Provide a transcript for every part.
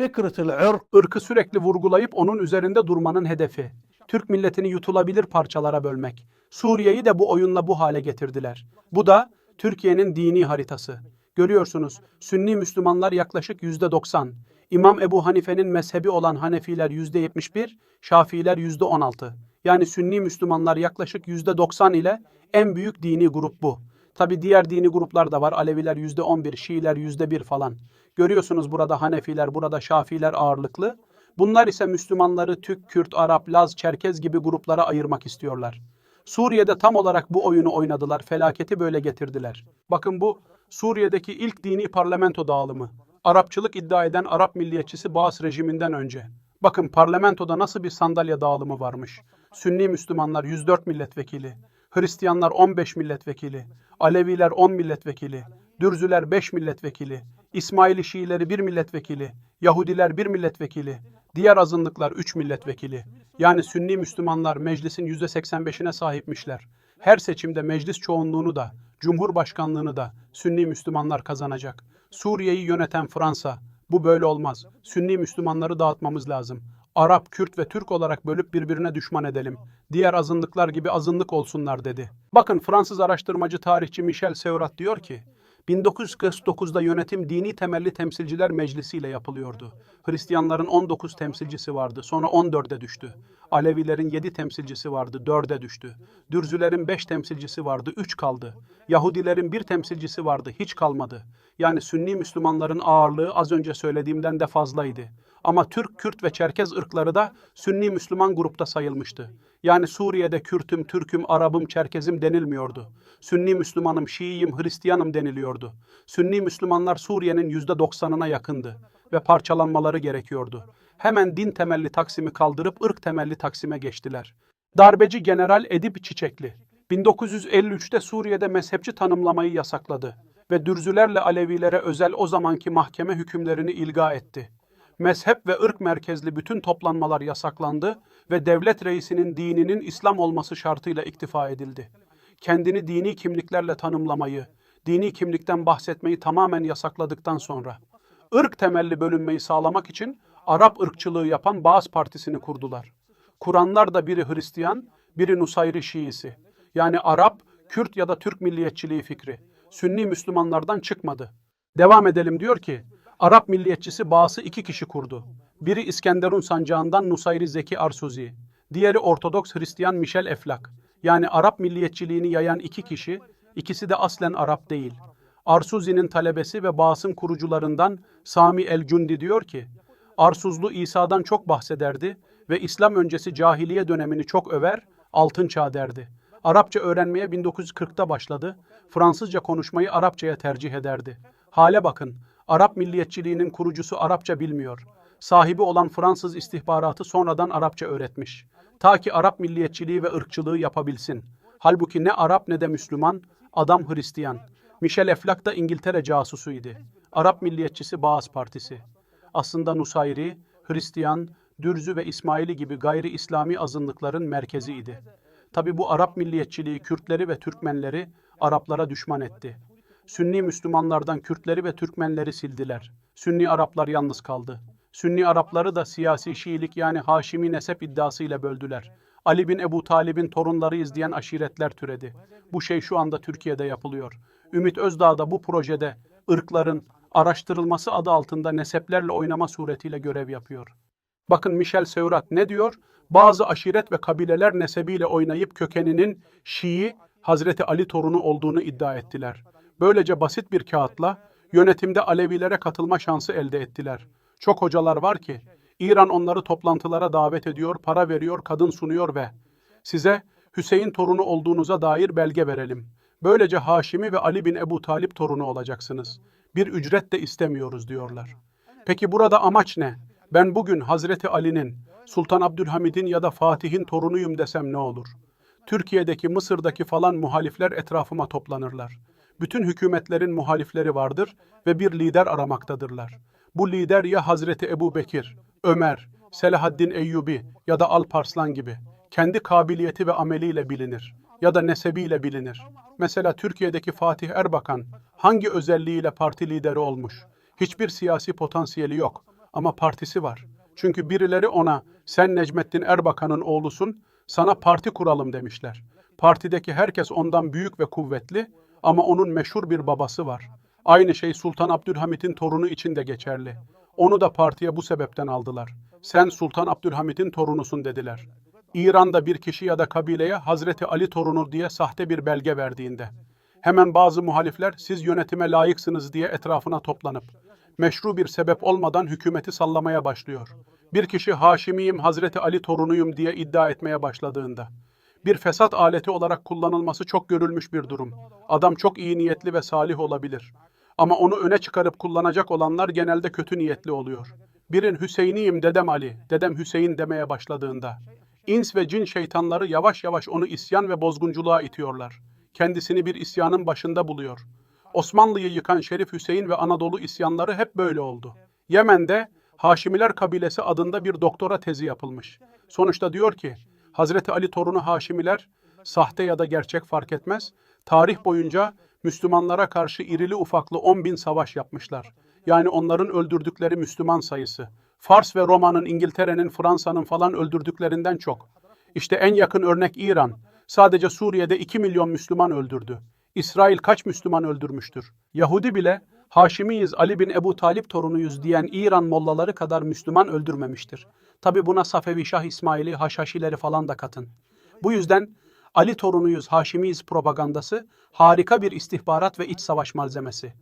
Fikretul irk ırkı sürekli vurgulayıp onun üzerinde durmanın hedefi. Türk milletini yutulabilir parçalara bölmek. Suriye'yi de bu oyunla bu hale getirdiler. Bu da Türkiye'nin dini haritası. Görüyorsunuz Sünni Müslümanlar yaklaşık yüzde 90. İmam Ebu Hanife'nin mezhebi olan Hanefiler yüzde 71, Şafiiler yüzde 16. Yani Sünni Müslümanlar yaklaşık yüzde 90 ile en büyük dini grup bu. Tabi diğer dini gruplar da var. Aleviler yüzde 11, Şiiler yüzde 1 falan. Görüyorsunuz burada Hanefiler, burada Şafiiler ağırlıklı. Bunlar ise Müslümanları Türk, Kürt, Arap, Laz, Çerkez gibi gruplara ayırmak istiyorlar. Suriye'de tam olarak bu oyunu oynadılar, felaketi böyle getirdiler. Bakın bu Suriye'deki ilk dini parlamento dağılımı. Arapçılık iddia eden Arap milliyetçisi Baas rejiminden önce. Bakın parlamentoda nasıl bir sandalye dağılımı varmış. Sünni Müslümanlar 104 milletvekili, Hristiyanlar 15 milletvekili, Aleviler 10 milletvekili, Dürzüler 5 milletvekili, İsmaili Şiileri 1 milletvekili, Yahudiler 1 milletvekili, diğer azınlıklar 3 milletvekili. Yani Sünni Müslümanlar meclisin %85'ine sahipmişler. Her seçimde meclis çoğunluğunu da, cumhurbaşkanlığını da Sünni Müslümanlar kazanacak. Suriye'yi yöneten Fransa, bu böyle olmaz. Sünni Müslümanları dağıtmamız lazım. Arap, Kürt ve Türk olarak bölüp birbirine düşman edelim. Diğer azınlıklar gibi azınlık olsunlar dedi. Bakın Fransız araştırmacı tarihçi Michel Seurat diyor ki, 1949'da yönetim dini temelli temsilciler meclisi ile yapılıyordu. Hristiyanların 19 temsilcisi vardı, sonra 14'e düştü. Alevilerin 7 temsilcisi vardı, 4'e düştü. Dürzülerin 5 temsilcisi vardı, 3 kaldı. Yahudilerin 1 temsilcisi vardı, hiç kalmadı. Yani Sünni Müslümanların ağırlığı az önce söylediğimden de fazlaydı. Ama Türk, Kürt ve Çerkez ırkları da Sünni Müslüman grupta sayılmıştı. Yani Suriye'de Kürtüm, Türküm, Arabım, Çerkezim denilmiyordu. Sünni Müslümanım, Şiiyim, Hristiyanım deniliyordu. Sünni Müslümanlar Suriye'nin yüzde doksanına yakındı ve parçalanmaları gerekiyordu. Hemen din temelli Taksim'i kaldırıp ırk temelli Taksim'e geçtiler. Darbeci General Edip Çiçekli 1953'te Suriye'de mezhepçi tanımlamayı yasakladı ve Dürzülerle Alevilere özel o zamanki mahkeme hükümlerini ilga etti mezhep ve ırk merkezli bütün toplanmalar yasaklandı ve devlet reisinin dininin İslam olması şartıyla iktifa edildi. Kendini dini kimliklerle tanımlamayı, dini kimlikten bahsetmeyi tamamen yasakladıktan sonra, ırk temelli bölünmeyi sağlamak için Arap ırkçılığı yapan Baas Partisi'ni kurdular. Kuranlar da biri Hristiyan, biri Nusayri Şiisi. Yani Arap, Kürt ya da Türk milliyetçiliği fikri. Sünni Müslümanlardan çıkmadı. Devam edelim diyor ki, Arap milliyetçisi Bağıs'ı iki kişi kurdu. Biri İskenderun sancağından Nusayri Zeki Arsuzi, diğeri Ortodoks Hristiyan Michel Eflak. Yani Arap milliyetçiliğini yayan iki kişi, ikisi de aslen Arap değil. Arsuzi'nin talebesi ve Bağıs'ın kurucularından Sami el-Cundi diyor ki, Arsuzlu İsa'dan çok bahsederdi ve İslam öncesi cahiliye dönemini çok över, altın çağ derdi. Arapça öğrenmeye 1940'ta başladı, Fransızca konuşmayı Arapçaya tercih ederdi. Hale bakın, Arap milliyetçiliğinin kurucusu Arapça bilmiyor. Sahibi olan Fransız istihbaratı sonradan Arapça öğretmiş. Ta ki Arap milliyetçiliği ve ırkçılığı yapabilsin. Halbuki ne Arap ne de Müslüman, adam Hristiyan. Michel Eflak da İngiltere casusuydu. Arap milliyetçisi Baas Partisi. Aslında Nusayri, Hristiyan, Dürzü ve İsmaili gibi gayri İslami azınlıkların merkeziydi. Tabi bu Arap milliyetçiliği Kürtleri ve Türkmenleri Araplara düşman etti. Sünni Müslümanlardan Kürtleri ve Türkmenleri sildiler. Sünni Araplar yalnız kaldı. Sünni Arapları da siyasi Şiilik yani Haşimi nesep iddiasıyla böldüler. Ali bin Ebu Talib'in torunları izleyen aşiretler türedi. Bu şey şu anda Türkiye'de yapılıyor. Ümit Özdağ da bu projede ırkların araştırılması adı altında neseplerle oynama suretiyle görev yapıyor. Bakın Michel Seurat ne diyor? Bazı aşiret ve kabileler nesebiyle oynayıp kökeninin Şii, Hazreti Ali torunu olduğunu iddia ettiler. Böylece basit bir kağıtla yönetimde Alevilere katılma şansı elde ettiler. Çok hocalar var ki İran onları toplantılara davet ediyor, para veriyor, kadın sunuyor ve size Hüseyin torunu olduğunuza dair belge verelim. Böylece Haşimi ve Ali bin Ebu Talip torunu olacaksınız. Bir ücret de istemiyoruz diyorlar. Peki burada amaç ne? Ben bugün Hazreti Ali'nin, Sultan Abdülhamid'in ya da Fatih'in torunuyum desem ne olur? Türkiye'deki, Mısır'daki falan muhalifler etrafıma toplanırlar. Bütün hükümetlerin muhalifleri vardır ve bir lider aramaktadırlar. Bu lider ya Hazreti Ebu Bekir, Ömer, Selahaddin Eyyubi ya da Alparslan gibi kendi kabiliyeti ve ameliyle bilinir ya da nesebiyle bilinir. Mesela Türkiye'deki Fatih Erbakan hangi özelliğiyle parti lideri olmuş? Hiçbir siyasi potansiyeli yok. Ama partisi var. Çünkü birileri ona sen Necmettin Erbakan'ın oğlusun, sana parti kuralım demişler. Partideki herkes ondan büyük ve kuvvetli ama onun meşhur bir babası var. Aynı şey Sultan Abdülhamit'in torunu için de geçerli. Onu da partiye bu sebepten aldılar. Sen Sultan Abdülhamit'in torunusun dediler. İran'da bir kişi ya da kabileye Hazreti Ali torunu diye sahte bir belge verdiğinde. Hemen bazı muhalifler siz yönetime layıksınız diye etrafına toplanıp meşru bir sebep olmadan hükümeti sallamaya başlıyor. Bir kişi Haşimiyim, Hazreti Ali torunuyum diye iddia etmeye başladığında. Bir fesat aleti olarak kullanılması çok görülmüş bir durum. Adam çok iyi niyetli ve salih olabilir. Ama onu öne çıkarıp kullanacak olanlar genelde kötü niyetli oluyor. Birin Hüseyiniyim dedem Ali, dedem Hüseyin demeye başladığında. İns ve cin şeytanları yavaş yavaş onu isyan ve bozgunculuğa itiyorlar. Kendisini bir isyanın başında buluyor. Osmanlı'yı yıkan Şerif Hüseyin ve Anadolu isyanları hep böyle oldu. Yemen'de Haşimiler kabilesi adında bir doktora tezi yapılmış. Sonuçta diyor ki, Hazreti Ali torunu Haşimiler, sahte ya da gerçek fark etmez, tarih boyunca Müslümanlara karşı irili ufaklı 10 bin savaş yapmışlar. Yani onların öldürdükleri Müslüman sayısı. Fars ve Roma'nın, İngiltere'nin, Fransa'nın falan öldürdüklerinden çok. İşte en yakın örnek İran. Sadece Suriye'de 2 milyon Müslüman öldürdü. İsrail kaç Müslüman öldürmüştür? Yahudi bile Haşimiyiz, Ali bin Ebu Talip torunuyuz diyen İran mollaları kadar Müslüman öldürmemiştir. Tabi buna Safevi Şah İsmail'i, Haşhaşileri falan da katın. Bu yüzden Ali torunuyuz, Haşimiyiz propagandası harika bir istihbarat ve iç savaş malzemesi.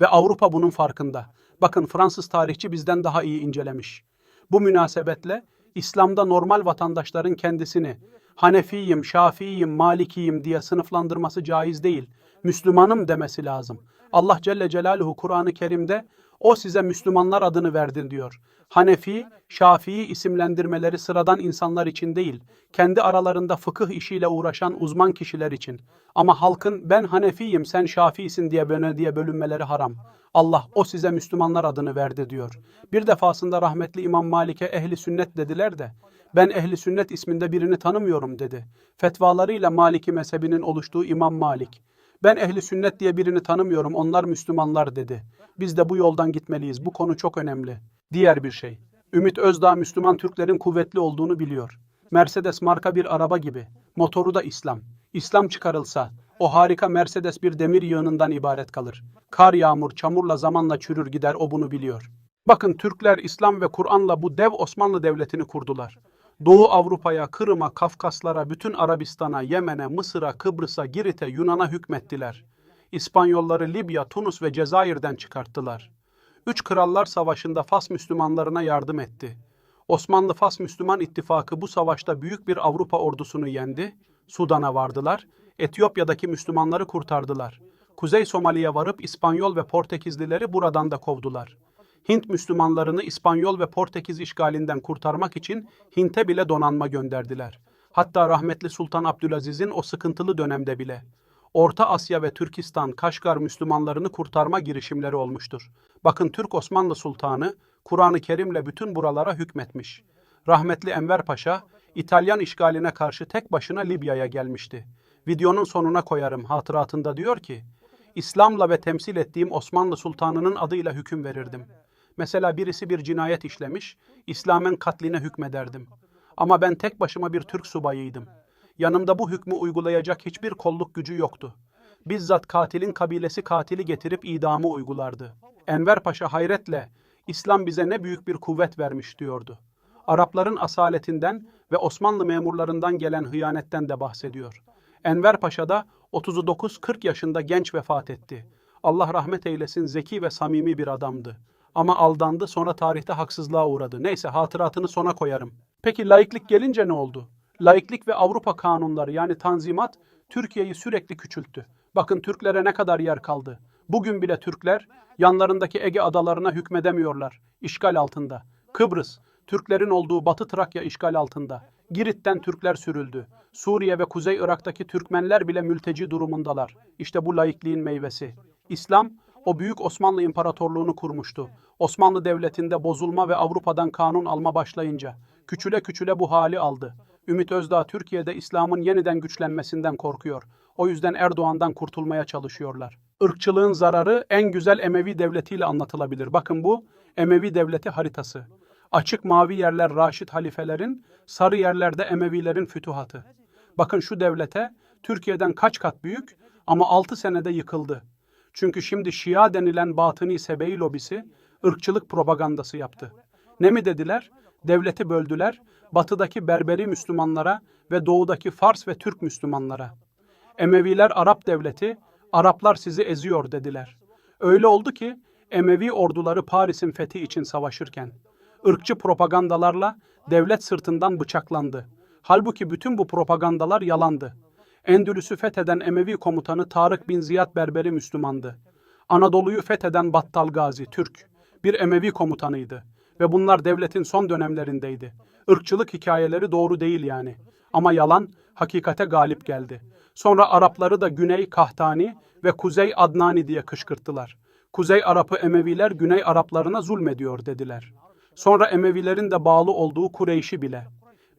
Ve Avrupa bunun farkında. Bakın Fransız tarihçi bizden daha iyi incelemiş. Bu münasebetle İslam'da normal vatandaşların kendisini Hanefiyim, Şafiiyim, Malikiyim diye sınıflandırması caiz değil. Müslümanım demesi lazım. Allah Celle Celaluhu Kur'an-ı Kerim'de o size Müslümanlar adını verdin diyor. Hanefi, Şafii isimlendirmeleri sıradan insanlar için değil, kendi aralarında fıkıh işiyle uğraşan uzman kişiler için. Ama halkın ben Hanefiyim, sen Şafiisin diye böne diye bölünmeleri haram. Allah o size Müslümanlar adını verdi diyor. Bir defasında rahmetli İmam Malik'e ehli sünnet dediler de ben ehli sünnet isminde birini tanımıyorum dedi. Fetvalarıyla Maliki mezhebinin oluştuğu İmam Malik. Ben ehli sünnet diye birini tanımıyorum, onlar Müslümanlar dedi. Biz de bu yoldan gitmeliyiz, bu konu çok önemli. Diğer bir şey. Ümit Özdağ Müslüman Türklerin kuvvetli olduğunu biliyor. Mercedes marka bir araba gibi. Motoru da İslam. İslam çıkarılsa o harika Mercedes bir demir yığınından ibaret kalır. Kar yağmur, çamurla zamanla çürür gider o bunu biliyor. Bakın Türkler İslam ve Kur'an'la bu dev Osmanlı Devleti'ni kurdular. Doğu Avrupa'ya, Kırım'a, Kafkaslara, bütün Arabistan'a, Yemen'e, Mısır'a, Kıbrıs'a, Girit'e, Yunan'a hükmettiler. İspanyolları Libya, Tunus ve Cezayir'den çıkarttılar. Üç Krallar Savaşı'nda Fas Müslümanlarına yardım etti. Osmanlı-Fas Müslüman İttifakı bu savaşta büyük bir Avrupa ordusunu yendi. Sudan'a vardılar. Etiyopya'daki Müslümanları kurtardılar. Kuzey Somali'ye varıp İspanyol ve Portekizlileri buradan da kovdular. Hint Müslümanlarını İspanyol ve Portekiz işgalinden kurtarmak için Hint'e bile donanma gönderdiler. Hatta rahmetli Sultan Abdülaziz'in o sıkıntılı dönemde bile. Orta Asya ve Türkistan, Kaşgar Müslümanlarını kurtarma girişimleri olmuştur. Bakın Türk Osmanlı Sultanı Kur'an-ı Kerim'le bütün buralara hükmetmiş. Rahmetli Enver Paşa İtalyan işgaline karşı tek başına Libya'ya gelmişti. Videonun sonuna koyarım hatıratında diyor ki, İslam'la ve temsil ettiğim Osmanlı Sultanı'nın adıyla hüküm verirdim. Mesela birisi bir cinayet işlemiş, İslam'ın katline hükmederdim. Ama ben tek başıma bir Türk subayıydım. Yanımda bu hükmü uygulayacak hiçbir kolluk gücü yoktu. Bizzat katilin kabilesi katili getirip idamı uygulardı. Enver Paşa hayretle, İslam bize ne büyük bir kuvvet vermiş diyordu. Arapların asaletinden ve Osmanlı memurlarından gelen hıyanetten de bahsediyor. Enver Paşa da 39-40 yaşında genç vefat etti. Allah rahmet eylesin zeki ve samimi bir adamdı. Ama aldandı sonra tarihte haksızlığa uğradı. Neyse hatıratını sona koyarım. Peki laiklik gelince ne oldu? Laiklik ve Avrupa kanunları yani tanzimat Türkiye'yi sürekli küçülttü. Bakın Türklere ne kadar yer kaldı. Bugün bile Türkler yanlarındaki Ege adalarına hükmedemiyorlar. İşgal altında. Kıbrıs, Türklerin olduğu Batı Trakya işgal altında. Girit'ten Türkler sürüldü. Suriye ve Kuzey Irak'taki Türkmenler bile mülteci durumundalar. İşte bu laikliğin meyvesi. İslam o büyük Osmanlı İmparatorluğunu kurmuştu. Osmanlı Devleti'nde bozulma ve Avrupa'dan kanun alma başlayınca küçüle küçüle bu hali aldı. Ümit Özdağ Türkiye'de İslam'ın yeniden güçlenmesinden korkuyor. O yüzden Erdoğan'dan kurtulmaya çalışıyorlar. Irkçılığın zararı en güzel Emevi devletiyle anlatılabilir. Bakın bu Emevi devleti haritası. Açık mavi yerler Raşid halifelerin, sarı yerlerde Emevilerin fütuhatı. Bakın şu devlete Türkiye'den kaç kat büyük ama 6 senede yıkıldı. Çünkü şimdi Şia denilen batıni sebeyi lobisi ırkçılık propagandası yaptı. Ne mi dediler? Devleti böldüler, batıdaki Berberi Müslümanlara ve doğudaki Fars ve Türk Müslümanlara. Emeviler Arap devleti, Araplar sizi eziyor dediler. Öyle oldu ki Emevi orduları Paris'in fethi için savaşırken ırkçı propagandalarla devlet sırtından bıçaklandı. Halbuki bütün bu propagandalar yalandı. Endülüs'ü fetheden Emevi komutanı Tarık bin Ziyad Berberi Müslümandı. Anadolu'yu fetheden Battal Gazi Türk bir Emevi komutanıydı ve bunlar devletin son dönemlerindeydi. Irkçılık hikayeleri doğru değil yani. Ama yalan hakikate galip geldi. Sonra Arapları da Güney Kahtani ve Kuzey Adnani diye kışkırttılar. Kuzey Arap'ı Emeviler Güney Araplarına zulmediyor dediler. Sonra Emevilerin de bağlı olduğu Kureyş'i bile.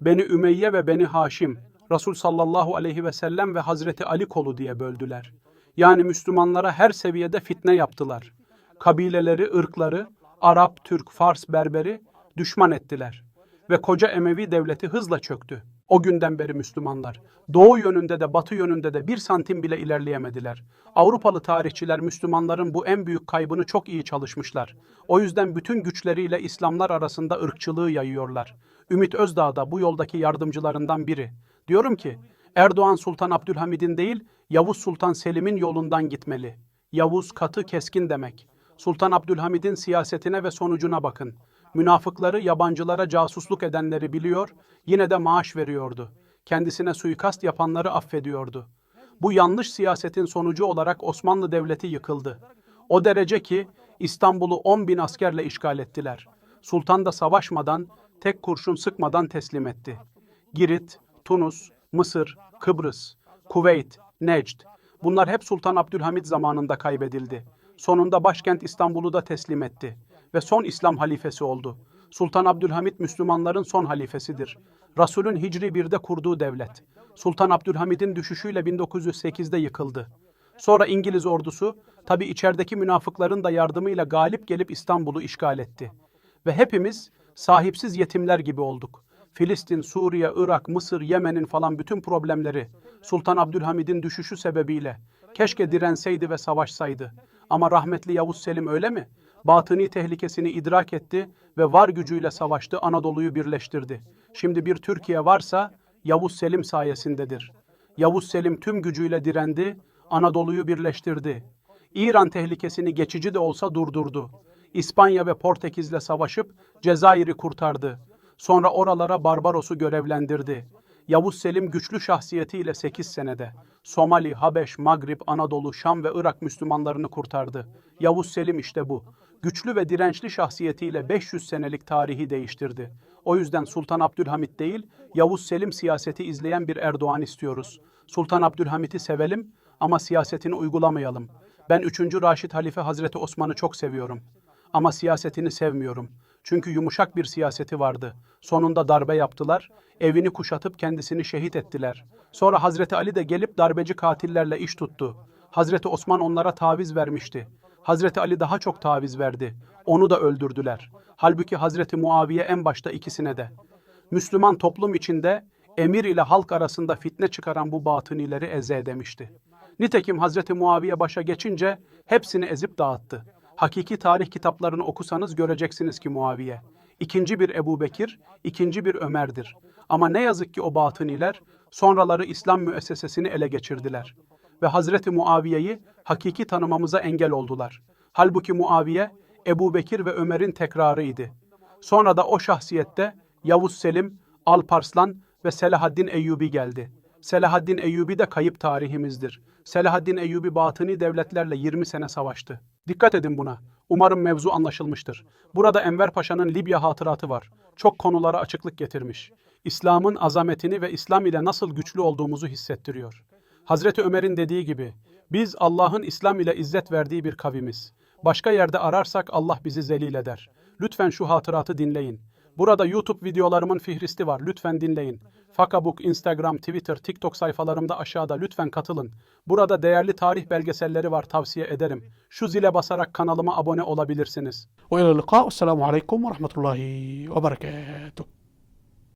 Beni Ümeyye ve Beni Haşim, Resul sallallahu aleyhi ve sellem ve Hazreti Ali kolu diye böldüler. Yani Müslümanlara her seviyede fitne yaptılar. Kabileleri, ırkları, Arap, Türk, Fars, Berberi düşman ettiler. Ve koca Emevi devleti hızla çöktü. O günden beri Müslümanlar doğu yönünde de batı yönünde de bir santim bile ilerleyemediler. Avrupalı tarihçiler Müslümanların bu en büyük kaybını çok iyi çalışmışlar. O yüzden bütün güçleriyle İslamlar arasında ırkçılığı yayıyorlar. Ümit Özdağ da bu yoldaki yardımcılarından biri. Diyorum ki Erdoğan Sultan Abdülhamid'in değil Yavuz Sultan Selim'in yolundan gitmeli. Yavuz katı keskin demek. Sultan Abdülhamid'in siyasetine ve sonucuna bakın. Münafıkları, yabancılara casusluk edenleri biliyor, yine de maaş veriyordu. Kendisine suikast yapanları affediyordu. Bu yanlış siyasetin sonucu olarak Osmanlı Devleti yıkıldı. O derece ki İstanbul'u 10 bin askerle işgal ettiler. Sultan da savaşmadan, tek kurşun sıkmadan teslim etti. Girit, Tunus, Mısır, Kıbrıs, Kuveyt, Necd, bunlar hep Sultan Abdülhamid zamanında kaybedildi. Sonunda başkent İstanbul'u da teslim etti ve son İslam halifesi oldu. Sultan Abdülhamid Müslümanların son halifesidir. Resulün Hicri 1'de kurduğu devlet. Sultan Abdülhamid'in düşüşüyle 1908'de yıkıldı. Sonra İngiliz ordusu tabi içerideki münafıkların da yardımıyla galip gelip İstanbul'u işgal etti. Ve hepimiz sahipsiz yetimler gibi olduk. Filistin, Suriye, Irak, Mısır, Yemen'in falan bütün problemleri Sultan Abdülhamid'in düşüşü sebebiyle keşke direnseydi ve savaşsaydı. Ama rahmetli Yavuz Selim öyle mi? Batıni tehlikesini idrak etti ve var gücüyle savaştı, Anadolu'yu birleştirdi. Şimdi bir Türkiye varsa Yavuz Selim sayesindedir. Yavuz Selim tüm gücüyle direndi, Anadolu'yu birleştirdi. İran tehlikesini geçici de olsa durdurdu. İspanya ve Portekiz'le savaşıp Cezayir'i kurtardı. Sonra oralara Barbaros'u görevlendirdi. Yavuz Selim güçlü şahsiyetiyle 8 senede Somali, Habeş, Magrib, Anadolu, Şam ve Irak Müslümanlarını kurtardı. Yavuz Selim işte bu. Güçlü ve dirençli şahsiyetiyle 500 senelik tarihi değiştirdi. O yüzden Sultan Abdülhamit değil, Yavuz Selim siyaseti izleyen bir Erdoğan istiyoruz. Sultan Abdülhamit'i sevelim ama siyasetini uygulamayalım. Ben 3. Raşid Halife Hazreti Osman'ı çok seviyorum. Ama siyasetini sevmiyorum. Çünkü yumuşak bir siyaseti vardı. Sonunda darbe yaptılar, evini kuşatıp kendisini şehit ettiler. Sonra Hazreti Ali de gelip darbeci katillerle iş tuttu. Hazreti Osman onlara taviz vermişti. Hazreti Ali daha çok taviz verdi. Onu da öldürdüler. Halbuki Hazreti Muaviye en başta ikisine de. Müslüman toplum içinde emir ile halk arasında fitne çıkaran bu batınileri eze demişti. Nitekim Hazreti Muaviye başa geçince hepsini ezip dağıttı. Hakiki tarih kitaplarını okusanız göreceksiniz ki Muaviye. ikinci bir Ebu Bekir, ikinci bir Ömer'dir. Ama ne yazık ki o batıniler sonraları İslam müessesesini ele geçirdiler. Ve Hazreti Muaviye'yi hakiki tanımamıza engel oldular. Halbuki Muaviye, Ebu Bekir ve Ömer'in tekrarıydı. Sonra da o şahsiyette Yavuz Selim, Alparslan ve Selahaddin Eyyubi geldi. Selahaddin Eyyubi de kayıp tarihimizdir. Selahaddin Eyyubi batıni devletlerle 20 sene savaştı. Dikkat edin buna. Umarım mevzu anlaşılmıştır. Burada Enver Paşa'nın Libya hatıratı var. Çok konulara açıklık getirmiş. İslam'ın azametini ve İslam ile nasıl güçlü olduğumuzu hissettiriyor. Hazreti Ömer'in dediği gibi, biz Allah'ın İslam ile izzet verdiği bir kavimiz. Başka yerde ararsak Allah bizi zelil eder. Lütfen şu hatıratı dinleyin. Burada YouTube videolarımın fihristi var. Lütfen dinleyin. Fakabuk, Instagram, Twitter, TikTok sayfalarımda aşağıda lütfen katılın. Burada değerli tarih belgeselleri var tavsiye ederim. Şu zile basarak kanalıma abone olabilirsiniz. Ve ila liqa. Esselamu aleyküm ve rahmetullahi ve berekatuhu.